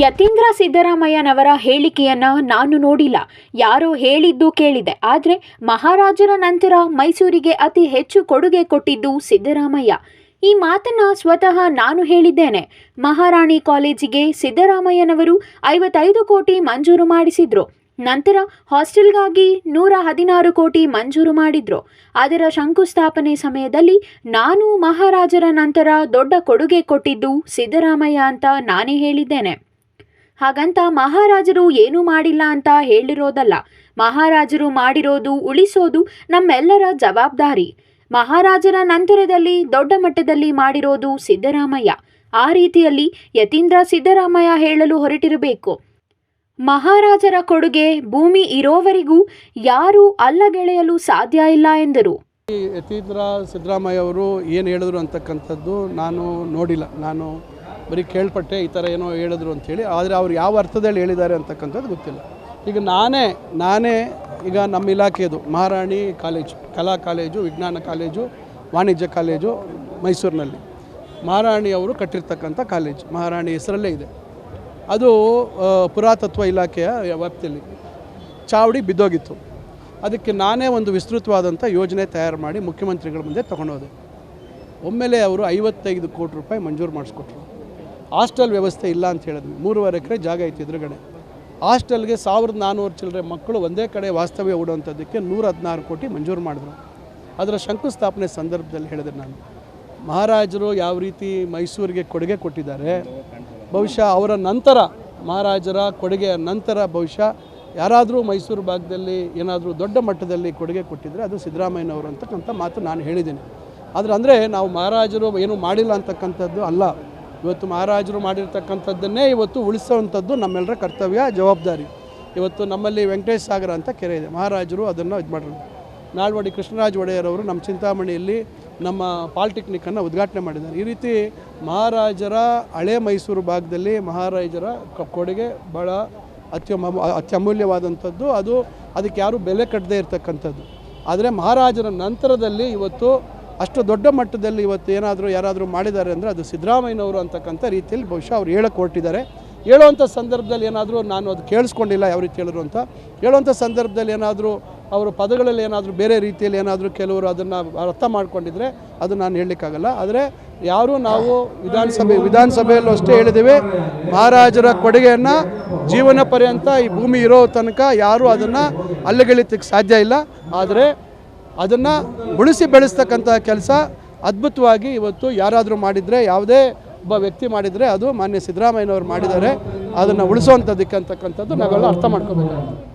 ಯತೀಂದ್ರ ಸಿದ್ದರಾಮಯ್ಯನವರ ಹೇಳಿಕೆಯನ್ನ ನಾನು ನೋಡಿಲ್ಲ. ಯಾರೋ ಹೇಳಿದ್ದು ಕೇಳಿದೆ. ಆದರೆ ಮಹಾರಾಜರ ನಂತರ ಮೈಸೂರಿಗೆ ಅತಿ ಹೆಚ್ಚು ಕೊಡುಗೆ ಕೊಟ್ಟಿದ್ದು ಸಿದ್ದರಾಮಯ್ಯ. ಈ ಮಾತನ್ನ ಸ್ವತಃ ನಾನು ಹೇಳಿದ್ದೇನೆ. ಮಹಾರಾಣಿ ಕಾಲೇಜಿಗೆ ಸಿದ್ದರಾಮಯ್ಯನವರು ಐವತ್ತೈದು ಕೋಟಿ ಮಂಜೂರು ಮಾಡಿಸಿದ್ರು. ನಂತರ ಹಾಸ್ಟೆಲ್ಗಾಗಿ ನೂರ ಹದಿನಾರು ಕೋಟಿ ಮಂಜೂರು ಮಾಡಿದ್ರು. ಅದರ ಶಂಕುಸ್ಥಾಪನೆ ಸಮಯದಲ್ಲಿ ನಾನು ಮಹಾರಾಜರ ನಂತರ ದೊಡ್ಡ ಕೊಡುಗೆ ಕೊಟ್ಟಿದ್ದು ಸಿದ್ದರಾಮಯ್ಯ ಅಂತ ನಾನೇ ಹೇಳಿದ್ದೇನೆ. ಹಾಗಂತ ಮಹಾರಾಜರು ಏನೂ ಮಾಡಿಲ್ಲ ಅಂತ ಹೇಳಿರೋದಲ್ಲ. ಮಹಾರಾಜರು ಮಾಡಿರೋದು, ಉಳಿಸೋದು ನಮ್ಮೆಲ್ಲರ ಜವಾಬ್ದಾರಿ. ಮಹಾರಾಜರ ನಂತರದಲ್ಲಿ, ದೊಡ್ಡ ಮಟ್ಟದಲ್ಲಿ ಮಾಡಿರೋದು ಸಿದ್ದರಾಮಯ್ಯ. ಆ ರೀತಿಯಲ್ಲಿ ಯತೀಂದ್ರ ಸಿದ್ದರಾಮಯ್ಯ ಹೇಳಲು ಹೊರಟಿರಬೇಕು. ಮಹಾರಾಜರ ಕೊಡುಗೆ ಭೂಮಿ ಇರೋವರೆಗೂ ಯಾರೂ ಅಲ್ಲಗೆಳೆಯಲು ಸಾಧ್ಯ ಇಲ್ಲ ಎಂದರು. ಯತೀಂದ್ರ ಸಿದ್ದರಾಮಯ್ಯ ಅವರು ಏನು ಹೇಳಿದ್ರು ಅಂತಕ್ಕಂಥದ್ದು ನಾನು ನೋಡಿಲ್ಲ. ನಾನು ಬರೀ ಕೇಳ್ಪಟ್ಟೆ ಈ ಥರ ಏನೋ ಹೇಳಿದ್ರು ಅಂಥೇಳಿ ಆದರೆ ಅವ್ರು ಯಾವ ಅರ್ಥದಲ್ಲಿ ಹೇಳಿದ್ದಾರೆ ಅಂತಕ್ಕಂಥದ್ದು ಗೊತ್ತಿಲ್ಲ. ಈಗ ನಾನೇ ನಾನೇ ಈಗ ನಮ್ಮ ಇಲಾಖೆದು ಮಹಾರಾಣಿ ಕಾಲೇಜು, ಕಲಾ ಕಾಲೇಜು, ವಿಜ್ಞಾನ ಕಾಲೇಜು, ವಾಣಿಜ್ಯ ಕಾಲೇಜು ಮೈಸೂರಿನಲ್ಲಿ. ಮಹಾರಾಣಿ ಅವರು ಕಟ್ಟಿರ್ತಕ್ಕಂಥ ಕಾಲೇಜು, ಮಹಾರಾಣಿ ಹೆಸರಲ್ಲೇ ಇದೆ. ಅದು ಪುರಾತತ್ವ ಇಲಾಖೆಯ ವ್ಯಾಪ್ತಿಯಲ್ಲಿ ಚಾವಡಿ ಬಿದ್ದೋಗಿತ್ತು. ಅದಕ್ಕೆ ನಾನೇ ಒಂದು ವಿಸ್ತೃತವಾದಂಥ ಯೋಜನೆ ತಯಾರು ಮಾಡಿ ಮುಖ್ಯಮಂತ್ರಿಗಳ ಮುಂದೆ ತೊಗೊಂಡೋದೆ. ಒಮ್ಮೆಲೆ ಅವರು ಐವತ್ತೈದು ಕೋಟಿ ರೂಪಾಯಿ ಮಂಜೂರು ಮಾಡಿಸ್ಕೊಟ್ರು. ಹಾಸ್ಟೆಲ್ ವ್ಯವಸ್ಥೆ ಇಲ್ಲ ಅಂತ ಹೇಳಿದ್ವಿ. ಮೂರುವರೆ ಎಕರೆ ಜಾಗ ಇತ್ತು ಎದುರುಗಡೆ. ಹಾಸ್ಟೆಲ್ಗೆ ಸಾವಿರದ ನಾನ್ನೂರು ಚಿಲ್ಲರೆ ಮಕ್ಕಳು ಒಂದೇ ಕಡೆ ವಾಸ್ತವ್ಯ ಹೂಡುವಂಥದ್ದಕ್ಕೆ ನೂರ ಹದಿನಾರು ಕೋಟಿ ಮಂಜೂರು ಮಾಡಿದ್ರು. ಅದರ ಶಂಕುಸ್ಥಾಪನೆ ಸಂದರ್ಭದಲ್ಲಿ ಹೇಳಿದೆ ನಾನು. ಮಹಾರಾಜರು ಯಾವ ರೀತಿ ಮೈಸೂರಿಗೆ ಕೊಡುಗೆ ಕೊಟ್ಟಿದ್ದಾರೆ, ಬಹುಶಃ ಅವರ ನಂತರ, ಮಹಾರಾಜರ ಕೊಡುಗೆಯ ನಂತರ ಬಹುಶಃ ಯಾರಾದರೂ ಮೈಸೂರು ಭಾಗದಲ್ಲಿ ಏನಾದರೂ ದೊಡ್ಡ ಮಟ್ಟದಲ್ಲಿ ಕೊಡುಗೆ ಕೊಟ್ಟಿದ್ದರೆ ಅದು ಸಿದ್ದರಾಮಯ್ಯನವರು ಅಂತಕ್ಕಂಥ ಮಾತು ನಾನು ಹೇಳಿದ್ದೀನಿ. ಆದರೆ ಅಂದರೆ ನಾವು ಮಹಾರಾಜರು ಏನು ಮಾಡಿಲ್ಲ ಅಂತಕ್ಕಂಥದ್ದು ಅಲ್ಲ. ಇವತ್ತು ಮಹಾರಾಜರು ಮಾಡಿರ್ತಕ್ಕಂಥದ್ದನ್ನೇ ಇವತ್ತು ಉಳಿಸೋವಂಥದ್ದು ನಮ್ಮೆಲ್ಲರ ಕರ್ತವ್ಯ, ಜವಾಬ್ದಾರಿ. ಇವತ್ತು ನಮ್ಮಲ್ಲಿ ವೆಂಕಟೇಶ್ ಸಾಗರ ಅಂತ ಕೆರೆ ಇದೆ. ಮಹಾರಾಜರು ಅದನ್ನು ಇದು ಮಾಡಿದ್ರು ನಾಲ್ವಡಿ ಕೃಷ್ಣರಾಜ ಒಡೆಯರ್ ಅವರು ನಮ್ಮ ಚಿಂತಾಮಣಿಯಲ್ಲಿ ನಮ್ಮ ಪಾಲಿಟೆಕ್ನಿಕ್ಕನ್ನು ಉದ್ಘಾಟನೆ ಮಾಡಿದ್ದಾರೆ. ಈ ರೀತಿ ಮಹಾರಾಜರ ಹಳೆ ಮೈಸೂರು ಭಾಗದಲ್ಲಿ ಮಹಾರಾಜರ ಕೊಡುಗೆ ಭಾಳ ಅತ್ಯಮ, ಅತ್ಯಮೂಲ್ಯವಾದಂಥದ್ದು. ಅದು ಅದಕ್ಕೆ ಯಾರೂ ಬೆಲೆ ಕಟ್ಟದೇ ಇರತಕ್ಕಂಥದ್ದು. ಆದರೆ ಮಹಾರಾಜರ ನಂತರದಲ್ಲಿ ಇವತ್ತು ಅಷ್ಟು ದೊಡ್ಡ ಮಟ್ಟದಲ್ಲಿ ಇವತ್ತು ಏನಾದರೂ ಯಾರಾದರೂ ಮಾಡಿದ್ದಾರೆ ಅಂದರೆ ಅದು ಸಿದ್ದರಾಮಯ್ಯನವರು ಅಂತಕ್ಕಂಥ ರೀತಿಯಲ್ಲಿ ಬಹುಶಃ ಅವ್ರು ಹೇಳಕ್ಕೆ ಹೊರಟಿದ್ದಾರೆ. ಹೇಳುವಂಥ ಸಂದರ್ಭದಲ್ಲಿ ಏನಾದರೂ ನಾನು ಅದು ಕೇಳಿಸ್ಕೊಂಡಿಲ್ಲ ಯಾವ ರೀತಿ ಹೇಳಿದ್ರು ಅಂತ. ಹೇಳುವಂಥ ಸಂದರ್ಭದಲ್ಲಿ ಏನಾದರೂ ಅವರ ಪದಗಳಲ್ಲಿ ಏನಾದರೂ ಬೇರೆ ರೀತಿಯಲ್ಲಿ ಏನಾದರೂ ಕೆಲವರು ಅದನ್ನು ಅರ್ಥ ಮಾಡ್ಕೊಂಡಿದ್ರೆ ಅದು ನಾನು ಹೇಳಲಿಕ್ಕಾಗಲ್ಲ. ಆದರೆ ಯಾರು ನಾವು ವಿಧಾನಸಭೆ, ವಿಧಾನಸಭೆಯಲ್ಲೂ ಅಷ್ಟೇ ಹೇಳಿದ್ದೀವಿ ಮಹಾರಾಜರ ಕೊಡುಗೆಯನ್ನು ಜೀವನ ಪರ್ಯಂತ ಈ ಭೂಮಿ ಇರೋ ತನಕ ಯಾರೂ ಅದನ್ನು ಅಲ್ಲಗೆಳಿತಕ್ಕೆ ಸಾಧ್ಯ ಇಲ್ಲ. ಆದರೆ ಅದನ್ನು ಉಳಿಸಿ ಬೆಳೆಸ್ತಕ್ಕಂಥ ಕೆಲಸ ಅದ್ಭುತವಾಗಿ ಇವತ್ತು ಯಾರಾದರೂ ಮಾಡಿದರೆ, ಯಾವುದೇ ಒಬ್ಬ ವ್ಯಕ್ತಿ ಮಾಡಿದರೆ ಅದು ಮಾನ್ಯ ಸಿದ್ದರಾಮಯ್ಯನವರು ಮಾಡಿದ್ದಾರೆ. ಅದನ್ನು ಉಳಿಸೋವಂಥದ್ದಕ್ಕೆ ಅಂತಕ್ಕಂಥದ್ದು ನಾವೆಲ್ಲ ಅರ್ಥ ಮಾಡ್ಕೋಬೇಕಾಗುತ್ತೆ.